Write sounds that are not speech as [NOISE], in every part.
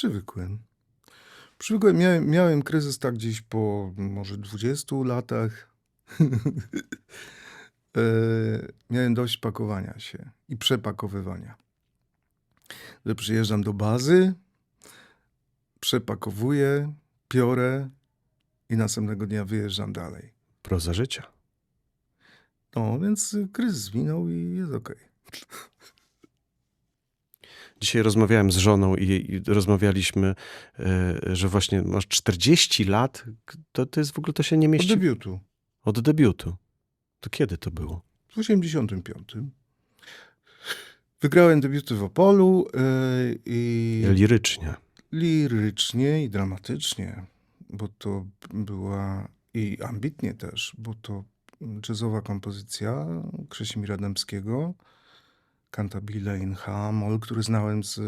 Przywykłem. Przywykłem, miałem, miałem kryzys tak gdzieś po może 20 latach. [LAUGHS] E, miałem dość pakowania się i przepakowywania. Że przyjeżdżam do bazy, przepakowuję, piorę i następnego dnia wyjeżdżam dalej. Proza życia. No, więc kryzys minął i jest okej. [LAUGHS] Dzisiaj rozmawiałem z żoną i, i rozmawialiśmy, e, że właśnie masz 40 lat. To, to jest w ogóle, to się nie Od mieści debiutu. od debiutu. To kiedy to było? W 85. Wygrałem debiuty w Opolu e, i Lirycznie. lirycznie i dramatycznie, bo to była i ambitnie też, bo to jazzowa kompozycja Krzesimira Dębskiego, Cantabile in H-moll, który znałem z,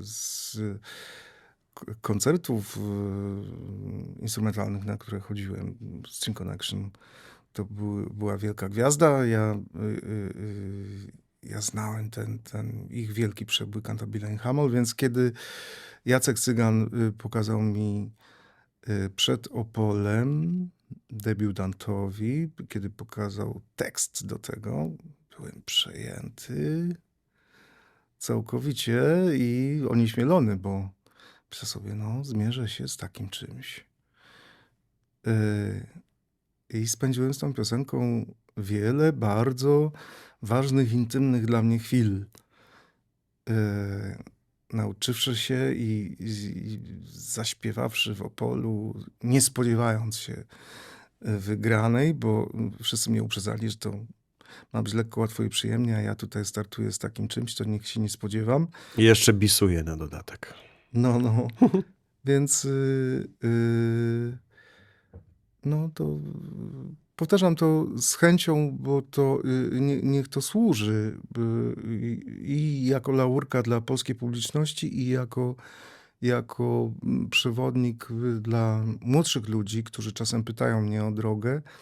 z koncertów e, instrumentalnych, na które chodziłem, String Connection. To był, była wielka gwiazda. Ja, y, y, ja znałem ten, ten ich wielki przebój Cantabile in H-moll, więc kiedy Jacek Cygan pokazał mi przed Opolem debiutantowi, kiedy pokazał tekst do tego, byłem przejęty całkowicie i onieśmielony, bo myślę sobie, no, zmierzę się z takim czymś. Y, I spędziłem z tą piosenką wiele bardzo ważnych, intymnych dla mnie chwil. Y, nauczywszy się i, i, i zaśpiewawszy w Opolu, nie spodziewając się y, wygranej, bo wszyscy mnie uprzedzali, że to ma być lekko, łatwo i przyjemnie, a ja tutaj startuję z takim czymś, to nikt się nie spodziewam. I jeszcze bisuje na dodatek. No, no. [LAUGHS] Więc y, y, no to powtarzam to z chęcią, bo to y, nie, niech to służy y, i- jako laurka dla polskiej publiczności i jako, jako przewodnik dla młodszych ludzi, którzy czasem pytają mnie o drogę.